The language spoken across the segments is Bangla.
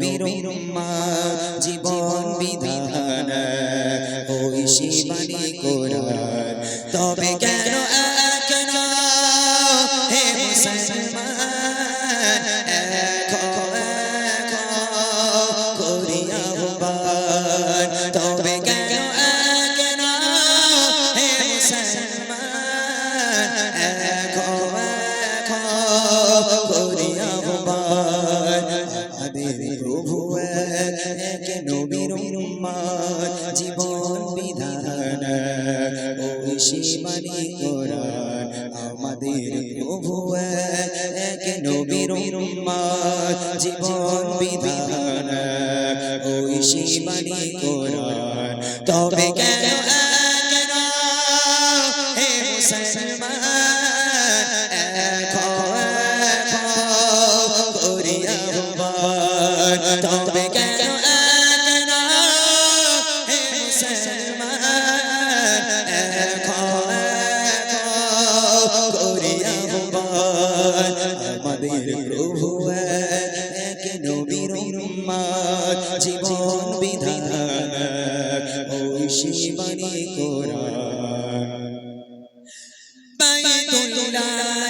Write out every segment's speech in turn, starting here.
নবীর জীবন বিধান ওই শিবানী কোরআন তবে কেন কেন হে মুসলমান করিয়া তবে কেন কেন হে মুসলমান প্রভু এক নবীর উম্মাদ, জীবন বিধান ওই শিবানী কোরআন, আমাদের প্রভু এক নবীর উম্মাদ, জীবন বিধান ওই শিবানী কোরআন। তবে কেন হে মুসলমান? নবীর উম্মাদ জীবন বিধান ওই শিবানী কোরআন বাইতুল্লাহ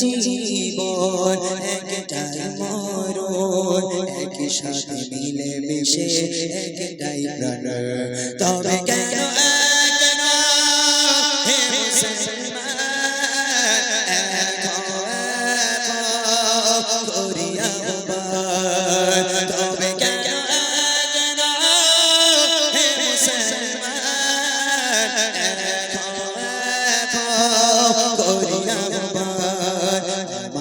জীবন একটাই মরণ একই সাথে মিলে মিশে একটাই প্রাণ। তবে কেন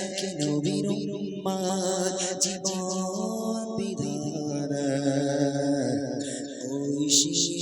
এক নবীর উম্মার জীবন বিধারা ঐশী